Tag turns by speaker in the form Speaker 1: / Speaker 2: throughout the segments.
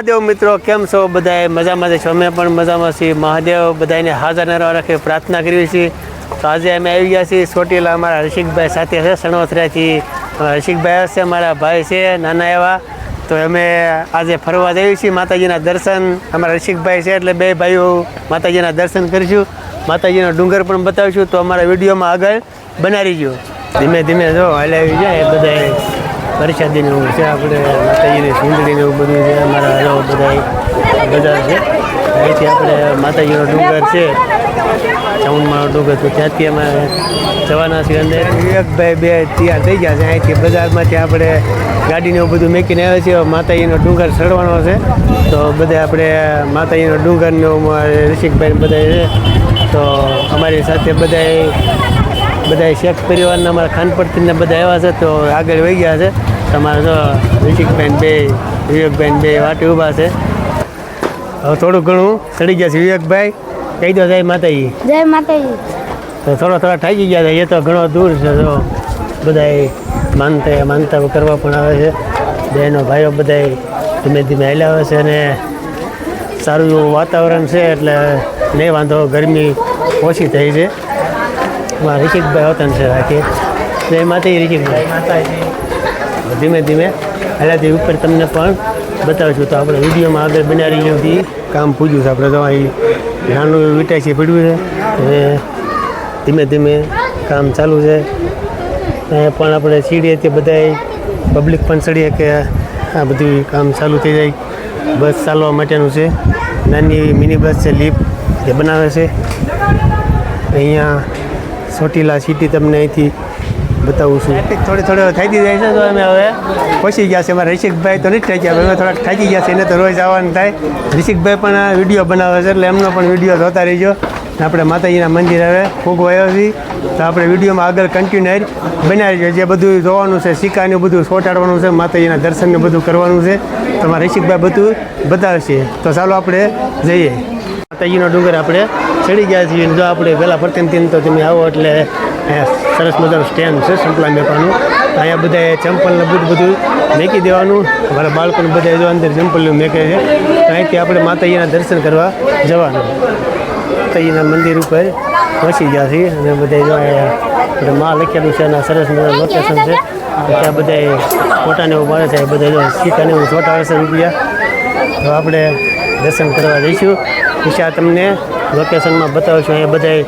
Speaker 1: મહાદેવ મિત્રો, કેમ છો બધાએ મજામાં છો? અમે પણ મજામાં છીએ. મહાદેવ બધાને હાજર નરવા રાખે પ્રાર્થના કરીએ છીએ. તો આજે અમે આવી ગયા છીએ ચોટીલા અમારા હર્ષિકભાઈ સાથે છે સણોથરાથી હર્ષિકભાઈ હશે અમારા ભાઈ છે, નાના એવા. તો અમે આજે ફરવા જઈએ છીએ માતાજીના દર્શન. અમારા હર્ષિકભાઈ છે એટલે બે ભાઈઓ માતાજીના દર્શન કરીશું. માતાજીનો ડુંગર પણ બતાવીશું. તો અમારા વિડીયોમાં આગળ બનાવી ગયો. ધીમે ધીમે જો હલાવી જાય બધા પરસાદીનું છે આપણે, માતાજીની સુંદરીને એવું બધું છે. બધા બજાર છે. અહીંથી આપણે માતાજીનો ડુંગર છે. ચાઉનમાં ડુંગર તો ત્યાંથી અમે જવાના છીએ અંદર. ભાઈ બે તૈયાર થઈ ગયા છે. અહીંથી બજારમાંથી આપણે ગાડીને એવું બધું મેકીને આવે છે માતાજીનો ડુંગર ચડવાનો છે. તો બધે આપણે માતાજીનો ડુંગરનો ઋષિકભાઈ બધા છે. તો અમારી સાથે બધા બધા શેખ પરિવારના અમારા ખાનપરથી બધા આવ્યા છે. તો આગળ વહી ગયા છે. તમારા જો બે વિવેકબેન બે વાટી ઊભા છે. હવે થોડું ઘણું ચડી ગયા છે. વિવેકભાઈ કહી દો જય માતાજી.
Speaker 2: જય માતાજી.
Speaker 1: તો થોડા થોડા થાકી ગયા છે. એ તો ઘણો દૂર છે. તો બધા માનતા માનતા કરવા પણ આવે છે. બહેનો ભાઈઓ બધા ધીમે ધીમે હાલ્યા આવે છે અને સારું એવું વાતાવરણ છે એટલે નહીં વાંધો ગરમી ઓછી થઈ છે. મારા ઋષિકભાઈ હોતન છે રાખી. જય માતાજી ઋષિકભાઈ માતાજી. ધીમે ધીમે હાલાથી ઉપર તમને પણ બતાવીશું. તો આપણે વિડીયોમાં આગળ બનાવી રહ્યું કામ પૂજ્યું છે. આપણે તો અહીં નાનું એવું વિટાઈ પડ્યું છે. અને ધીમે ધીમે કામ ચાલુ છે. પણ આપણે સીડીએથી બધાય પબ્લિક પણ ચડીએ કે આ બધું કામ ચાલુ થઈ જાય. બસ ચાલવા માટેનું છે. નાની એવી મિની બસ છે લીપ જે બનાવે છે. અહીંયા ચોટીલા સિટી તમને અહીંથી બતાવું છું. થોડી થોડી થાકી જાય છે તો અમે હવે પહોંચી ગયા છે અમારા ઋષિકભાઈ તો નથી ગયા અમે થોડાક થાકી ગયા છે એને તો રોજ આવવાનું થાય. ઋષિકભાઈ પણ વીડિયો બનાવે છે, એટલે એમનો પણ વીડિયો જોતા રહીજો. આપણે માતાજીના મંદિર હવે ખૂબ આવ્યો છીએ તો આપણે વિડીયોમાં આગળ કન્ટિન્યુ બનાવી છે. જે બધું જોવાનું છે, સિક્કાનું બધું સોટાડવાનું છે, માતાજીના દર્શનને બધું કરવાનું છે તમારા ઋષિકભાઈ બધું બતાવશે. તો ચાલો આપણે જઈએ. માતાજીનો ડુંગર આપણે ચડી ગયા છીએ. જો આપણે પહેલાં પ્રતિમ તો તમે આવો એટલે સરસ મજાનું સ્ટેન્ડ છે સંપલા મેપાનું. અહીંયા બધા ચંપલને બધું બધું મેકી દેવાનું. અમારા બાળકોને બધા જો અંદર ચંપલનું મેકે છે. અહીંથી આપણે માતાજીના દર્શન કરવા જવાનું. માતાજીના મંદિર ઉપર પહોંચી ગયા છીએ અને બધા જો અહીંયા મા લખેલું છે અને સરસ મજાનું લોકેશન છે. ત્યાં બધા ફોટાને એવું મળે છે. બધા જો સીતાને એવું ફોટા હશે રૂપિયા. તો આપણે દર્શન કરવા જઈશું. વિશા તમને લોકેશનમાં બતાવશું. અહીંયા બધા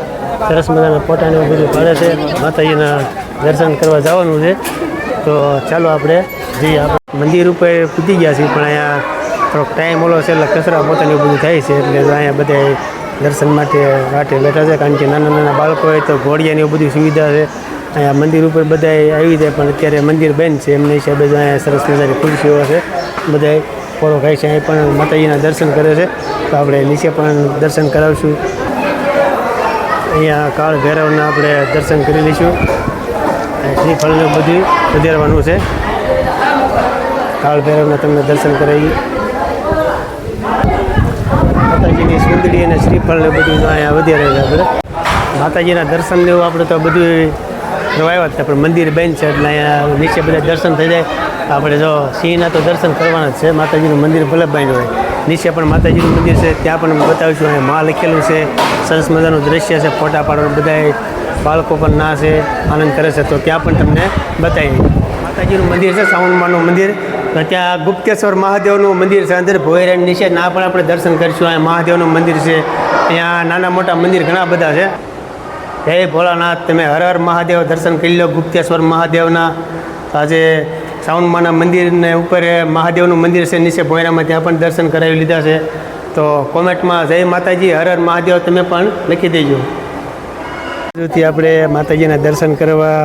Speaker 1: સરસ મજાના ફોટાને બધું પાડે છે. માતાજીના દર્શન કરવા જવાનું છે. તો ચાલો આપણે જઈએ. આપણે મંદિર ઉપર પૂજી ગયા છીએ, પણ અહીંયા થોડોક ટાઈમ ઓલો છે એટલે કચરા પોતાની બધું થાય છે. એટલે અહીંયા બધા દર્શન માટે વાટે બેઠા છે, કારણ કે નાના નાના બાળકો હોય તો ઘોડિયાની બધી સુવિધા છે. અહીંયા મંદિર ઉપર બધા આવી જાય, પણ અત્યારે મંદિર બંધ છે. એમની હિસાબે જો અહીંયા સરસ મજાની ખુરશીઓ છે. બધા ફોરો ખાય છે. અહીં પણ માતાજીના દર્શન કરે છે. તો આપણે નીચે પણ દર્શન કરાવશું. અહીંયા કાળ ભૈરવના આપણે દર્શન કરી લઈશું. શ્રીફળને બધું વધારવાનું છે. કાળ ભૈરવના તમને દર્શન કરાવી માતાજીની સુંદરી અને શ્રીફળને બધું અહીંયા વધારે છે આપણે. માતાજીના દર્શન લેવું આપણે તો બધું રવાયો જ પણ મંદિર બંધ છે એટલે અહીંયા નીચે બધા દર્શન થઈ જાય. આપણે જો સિંહના તો દર્શન કરવાના છે. માતાજીનું મંદિર ભલે હોય. નીચે પણ માતાજીનું મંદિર છે. ત્યાં પણ બતાવીશું અહીંયા માં લખેલું છે. સરસ મજાનું દ્રશ્ય છે. ફોટા પાડવાનું બધા બાળકો પણ ના છે. આનંદ કરે છે. તો ત્યાં પણ તમને બતાવી માતાજીનું મંદિર છે. સાવનમાનું મંદિર. ત્યાં ગુપ્તેશ્વર મહાદેવનું મંદિર છે. અંદર ભોયરાની નીચે. ના પણ આપણે દર્શન કરીશું. અહીંયા મહાદેવનું મંદિર છે. ત્યાં નાના મોટા મંદિર ઘણા બધા છે. જય ભોળાનાથ. તમે હર હર મહાદેવ દર્શન કરી લો. ગુપ્તેશ્વર મહાદેવના. આજે સાવનમાના મંદિરને ઉપર મહાદેવનું મંદિર છે, નીચે ભોયરામાં ત્યાં પણ દર્શન કરાવી લીધા છે. તો કોમેન્ટમાં જય માતાજી, હર હર મહાદેવ, તમે પણ લખી દેજો. થી આપણે માતાજીના દર્શન કરવા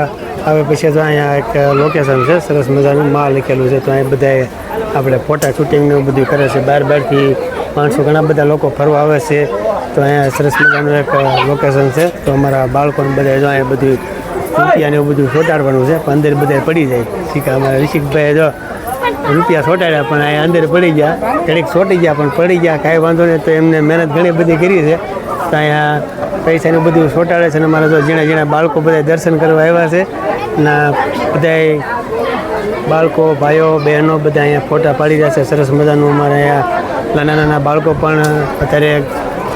Speaker 1: આવે પછી તો અહીંયા એક લોકેશન છે, સરસ મજાનું માં લખેલું છે, તો અહીં બધાએ આપણે ફોટા શૂટિંગનું બધું કરે છે. બાર બારથી માણસો ઘણા બધા લોકો ફરવા આવે છે, તો અહીંયા સરસ મજાનું એક લોકેશન છે. તો અમારા બાળકોને બધા જો અહીંયા બધું રૂપિયાને એવું બધું સોટાડવાનું છે, પણ અંદર બધા પડી જાય. શીખા અમારા ઋષિકભાઈ જો રૂપિયા સોટાડ્યા, પણ અહીંયા અંદર પડી ગયા. ઘડીક સોટી ગયા, પણ પડી ગયા. કાંઈ વાંધો નહીં, તો એમને મહેનત ઘણી બધી કરી છે. તો અહીંયા પૈસાનું બધું સોટાડે છે અને મારા જો ઝીણા ઝીણા બાળકો બધા દર્શન કરવા આવ્યા છે. ના બધાય બાળકો, ભાઈઓ, બહેનો બધા અહીંયા ફોટા પાડી રહ્યા છે. સરસ મજાનું અમારે અહીંયા નાના નાના બાળકો પણ અત્યારે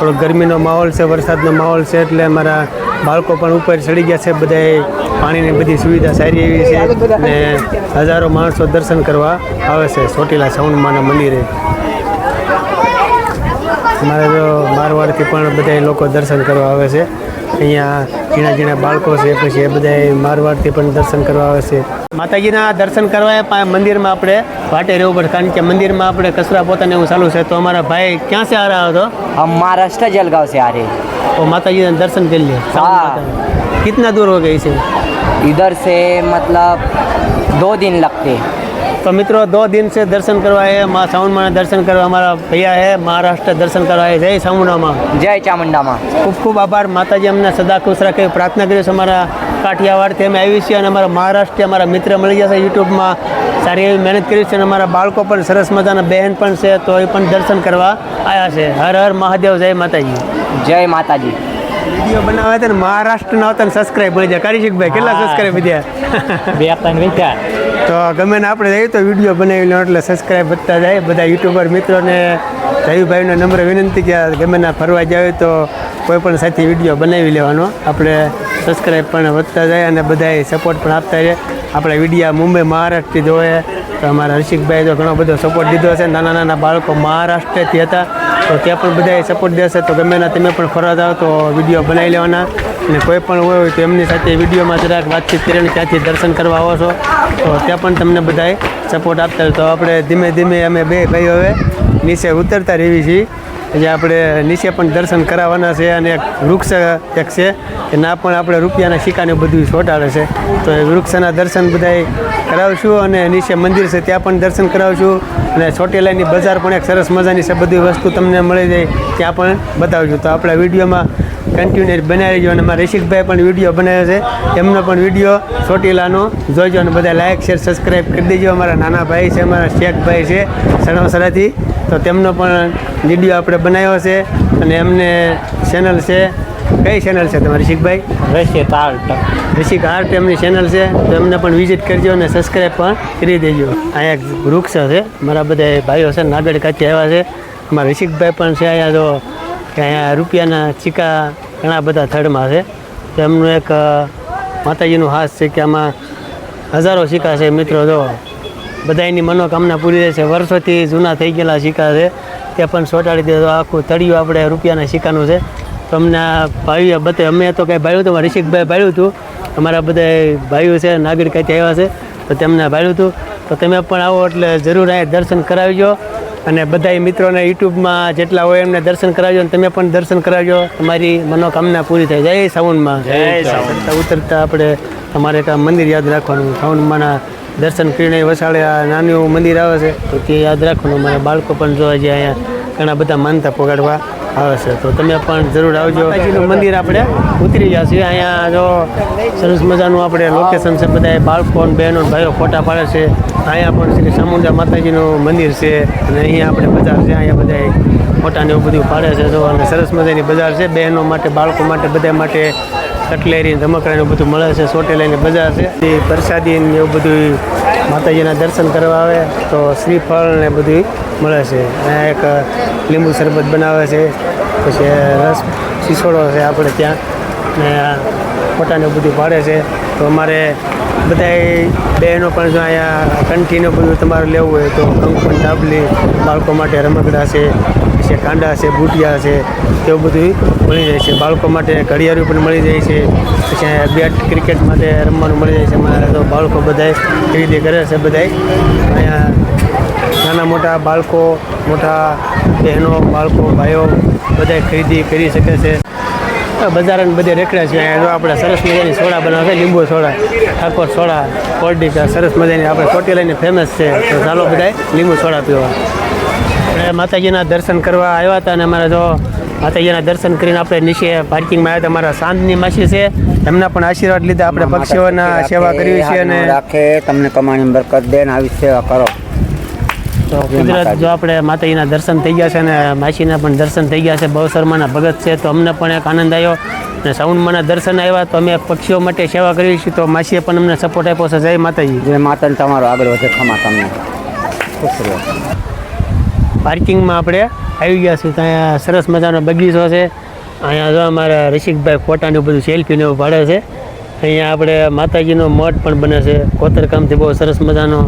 Speaker 1: થોડો ગરમીનો માહોલ છે, વરસાદનો માહોલ છે એટલે અમારા બાળકો પણ ઉપર ચડી ગયા છે, બધાએ પાણીની બધી સુવિધા સારી એવી છે અને હજારો માણસો દર્શન કરવા આવે છે, ચોટીલા સાઉન્ડમાના મંદિરે. અમારે જો મારવાડથી પણ બધા લોકો દર્શન કરવા આવે છે. અહીંયા ઝીણા ઝીણા બાળકો છે, પછી એ બધા મારવાડથી પણ દર્શન કરવા આવે છે. માતાજીના દર્શન કરવા એ પા- મંદિરમાં આપણે વાટે રહેવું પડે કારણ કે મંદિરમાં આપણે કચરા પોતાને એવું ચાલુ છે તો અમારા ભાઈ ક્યાં से आ रहा हो तो
Speaker 2: हम महाराष्ट्र जलगांव से आ रहे हैं
Speaker 1: वो माता जी दर्शन कर लिए सावन
Speaker 2: हाँ।
Speaker 1: माता में। कितना दूर हो गई इसे
Speaker 2: इधर से मतलब दो दिन लगते हैं
Speaker 1: तो मित्रों दो दिन से दर्शन करवा है माँ सावन माँ दर्शन કરવા અમારા ભૈયા है महाराष्ट्र दर्शन કરવા है જય સામુંડામાં
Speaker 2: जय चामुंडा माँ
Speaker 1: ખૂબ ખૂબ આભાર માતાજી અમને સદા ખુશ રાખે એવી પ્રાર્થના કરીએ છીએ અમારા કાઠિયાવાડ તેમ આવી છીએ અને અમારા મહારાષ્ટ્રથી અમારા મિત્ર મળી ગયા છે યુટ્યુબમાં. સારી એવી મહેનત કરી છે અને અમારા બાળકો પણ સરસ મજાના બહેન પણ છે તો એ પણ દર્શન કરવા આવ્યા છે. હર હર મહાદેવ જય માતાજી.
Speaker 2: જય માતાજી.
Speaker 1: વીડિયો બનાવે છે ને મહારાષ્ટ્રના હતા ને સબસ્ક્રાઈબ મળી જાય. કારીશિકભાઈ કેટલા સબસ્ક્રાઈબ વધ્યા
Speaker 2: બે ત્રણ વધ્યા
Speaker 1: તો ગમે ને આપણે જઈએ તો વીડિયો બનાવી લો એટલે સબસ્ક્રાઈબ વધતા જાય. બધા યુટ્યુબર મિત્રોને રવિભાઈનો નમ્ર વિનંતી કે ગમે ના ફરવા જાય તો કોઈ પણ સાથે વીડિયો બનાવી લેવાનો. આપણે સબસ્ક્રાઈબ પણ વધતા જાય અને બધાએ સપોર્ટ પણ આપતા રહે આપણે વિડીયા મુંબઈ મહારાષ્ટ્રથી જોઈએ તો અમારા હર્ષિકભાઈ તો ઘણો બધો સપોર્ટ દીધો છે નાના નાના બાળકો મહારાષ્ટ્રથી હતા. તો ત્યાં પણ બધાએ સપોર્ટ દેશે. તો ગમે ના તમે પણ ફરવા જાઓ તો વીડિયો બનાવી લેવાના. અને કોઈ પણ હોય તો એમની સાથે વિડીયોમાં જરાક વાતચીત કરીને ત્યાંથી દર્શન કરવા આવો છો. તો ત્યાં પણ તમને બધાએ સપોર્ટ આપતા. તો આપણે ધીમે ધીમે અમે બે ભાઈઓ હવે નીચે ઉતરતા રહેવી છીએ. એટલે આપણે નીચે પણ દર્શન કરાવવાના છે અને એક વૃક્ષ એક છે. એના પણ આપણે રૂપિયાના સિક્કાને બધું ચોંટાડે છે. તો એ વૃક્ષના દર્શન બધાય કરાવશું અને નીચે મંદિર છે, ત્યાં પણ દર્શન કરાવશું. અને ચોટીલાની બજાર પણ એક સરસ મજાની છે, બધી વસ્તુ તમને મળી જાય ત્યાં પણ બતાવશું તો આપણા વિડીયોમાં કન્ટિન્યુ બનાવી રહ્યો અને મારા રિષિકભાઈ પણ વીડિયો બનાવે છે. એમનો પણ વીડિયો ચોટીલાનો જોઈજો અને બધા લાઇક શેર સબસ્ક્રાઈબ કરી દેજો. અમારા નાના ભાઈ છે, અમારા શેખભાઈ છે સણવસરાથી તો તેમનો પણ વીડિયો આપણે બનાવ્યો છે. અને એમને ચેનલ છે કઈ ચેનલ છે તમારી શીખભાઈ?
Speaker 2: રસિક આર્ટ.
Speaker 1: રસિક આર્ટ એમની ચેનલ છે. તો એમને પણ વિઝિટ કરજો અને સબસ્ક્રાઈબ પણ કરી દેજો. અહીંયા એક વૃક્ષ છે. મારા બધા ભાઈઓ છે નાગડ કાચી આવ્યા છે. અમારા રસિકભાઈ પણ છે અહીંયા જો કે અહીંયા રૂપિયાના સિક્કા ઘણા બધા થડમાં છે. તો એમનું એક માતાજીનું હાથ છે કે આમાં હજારો સિક્કા છે મિત્રો. જો બધાની મનોકામના પૂરી થાય છે. વર્ષોથી જૂના થઈ ગયેલા સિક્કા છે. તે પણ ચોંટાડી દે તો આખું તળિયું આપણે રૂપિયાના સિક્કાનું છે. તો અમને આ ભાઈઓ બતાવે અમે તો કંઈ ભાડ્યું હતું ઋષિકભાઈ ભાડ્યું હતું. અમારા બધા ભાઈઓ છે નાગરિક કાંઈ આવ્યા છે તો તેમને ભાડ્યું હતું. તો તમે પણ આવો એટલે જરૂર અહીંયા દર્શન કરાવજો. અને બધા મિત્રોને યુટ્યુબમાં જેટલા હોય એમને દર્શન કરાવજો અને તમે પણ દર્શન કરાવજો. તમારી મનોકામના પૂરી થાય. જય સાવનમાં.
Speaker 2: જય
Speaker 1: ઉતરતા ઉતરતા આપણે તમારે એક આ મંદિર યાદ રાખવાનું. સાવનમાંના દર્શન કરીને વસાડે આ નાનું મંદિર આવે છે તો તે યાદ રાખવાનું. અમારા બાળકો પણ જોવા જાય અહીંયા ઘણા બધા માનતા પોગાડવા. આવે છે. તો તમે પણ જરૂર આવજો. માતાજીનું મંદિર આપણે ઉતરી ગયા છીએ. અહીંયા જો સરસ મજાનું આપણે લોકેશન છે. બધા બાળકો બહેનો ભાઈઓ ફોટા પાડે છે. અહીંયા પણ શ્રી ચામુંડા માતાજીનું મંદિર છે. અને અહીંયા આપણે બજાર છે. અહીંયા બધા ફોટાને એવું બધું પાડે છે. જો, અને સરસ મજાની બજાર છે. બહેનો માટે, બાળકો માટે બધા માટે કટલેરી રમકડા ને એવું બધું મળે છે. સોટેલાની બજાર છે. એ પ્રસાદી એવું બધું માતાજીના દર્શન કરવા આવે તો શ્રીફળ ને બધું મળે છે. અહીંયા એક લીંબુ શરબત બનાવે છે. પછી રસ શીસોડો છે આપણે ત્યાં. ને ફોટાને બધું પાડે છે. તો અમારે બધાય બહેનો પણ જો અહીંયા કંઠીને બધું તમારે લેવું હોય તો કંકુ ડાબલી બાળકો માટે રમકડા છે. પછી કાંડા છે, બુટિયા છે, તેવું બધું મળી જાય છે. બાળકો માટે ઘડિયાળું પણ મળી જાય છે. પછી બેટ ક્રિકેટ માટે રમવાનું મળી જાય છે. અમારે તો બાળકો બધાય ખરીદી કરે છે બધાય. અહીંયા નાના મોટા બાળકો, મોટા બહેનો, બાળકો, ભાઈઓ બધાય ખરીદી કરી શકે છે. બજાર બધે રેકડા છે. અહીંયા આપણે સરસ મજાની સોડા બનાવે છે, લીંબુ સોડા, ઠાકોર સોડા કોલ્ડિકા સરસ મજાની આપણે ચોટીલાની ફેમસ છે. તો ચાલો બધાય લીંબુ સોડા પીવા. આપણે માતાજીના દર્શન કરવા આવ્યા હતા અને અમારે જો માતાજીના દર્શન કરીને આપણે નીચે પાર્કિંગમાં આવ્યા અમારા સાંજની માસી છે. એમના પણ આશીર્વાદ લીધા. આપણે પક્ષીઓના સેવા કરવી છે અને
Speaker 3: રાખે તમને કમાણી બરકત દે ને આવી સેવા કરો.
Speaker 1: તો કુદરત જો આપણે માતાજીના દર્શન થઈ ગયા છે અને માસીના પણ દર્શન થઈ ગયા છે. બહુ શર્માના ભગત છે. તો અમને પણ એક આનંદ આવ્યો અને સાઉન્ડમાંના દર્શન આવ્યા. તો અમે પક્ષીઓ માટે સેવા કરી છીએ તો માસીએ પણ અમને સપોર્ટ આપ્યો છે. જય માતાજી.
Speaker 2: જય માતાને તમારો આગળ વધે ખમા તમને. ખુશ રહો
Speaker 1: પાર્કિંગમાં આપણે આવી ગયા છીએ. ત્યાં સરસ મજાનો બગીચો છે. અહીંયા જો અમારા રસિકભાઈ ફોટાનું બધું સેલ્ફીને એવું પાડે છે. અહીંયા આપણે માતાજીનો મઠ પણ બને છે. કોતરકામથી બહુ સરસ મજાનો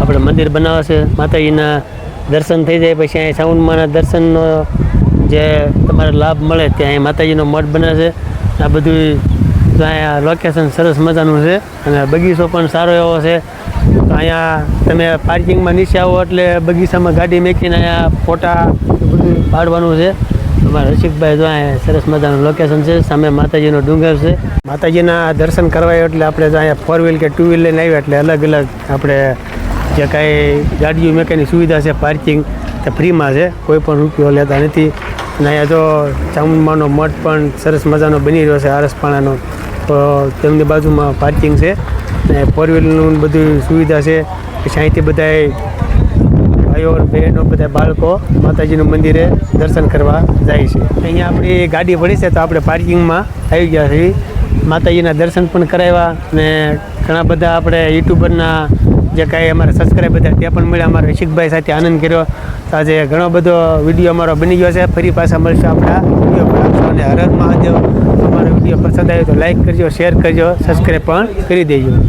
Speaker 1: આપણે મંદિર બનાવે છે. માતાજીના દર્શન થઈ જાય પછી અહીંયા સાઉન્ડમાંના દર્શનનો જે તમારે લાભ મળે ત્યાં માતાજીનો મઠ બને છે. આ બધું અહીંયા લોકેશન સરસ મજાનું છે. અને બગીચો પણ સારો એવો છે. તો અહીંયા તમે પાર્કિંગમાં નીચે આવો એટલે બગીચામાં ગાડી મેકીને અહીંયા ફોટા બધું પાડવાનું છે. અમારા રસિકભાઈ જો અહીંયા સરસ મજાનું લોકેશન છે. સામે માતાજીનો ડુંગર છે. માતાજીના દર્શન કરવા એટલે આપણે જો અહીંયા ફોર વ્હીલ કે ટુ વ્હીલ લઈને આવ્યા એટલે અલગ અલગ આપણે જે કાંઈ ગાડીઓ મેકવાની સુવિધા છે પાર્કિંગ તે ફ્રીમાં છે. કોઈ પણ રૂપિયો લેતા નથી. અને અહીંયા જો ચામુંડમાનો મઠ પણ સરસ મજાનો બની રહ્યો છે. આરસપાણાનો તો તેમની બાજુમાં પાર્કિંગ છે. ને ફોર વ્હીલનું બધી સુવિધા છે. પછી અહીંથી બધાય ભાઈઓ અને બહેનો બધા બાળકો માતાજીનું મંદિરે દર્શન કરવા જાય છે. અહીંયા આપણી ગાડી પડી છે તો આપણે પાર્કિંગમાં આવી ગયા છીએ. માતાજીના દર્શન પણ કરાવ્યા અને ઘણા બધા આપણે યુટ્યુબરના જે કાંઈ અમારા સબસ્ક્રાઈબ બધા ત્યાં પણ મળ્યા. અમારા રસિકભાઈ સાથે આનંદ કર્યો. આજે ઘણો બધો વીડિયો અમારો બની ગયો છે. ફરી પાછા મળશે આપણા વીડિયો પર. અને હર હર મહાદેવ અમારો વીડિયો પસંદ આવ્યો તો લાઈક કરજો શેર કરજો સબસ્ક્રાઈબ પણ કરી દેજો.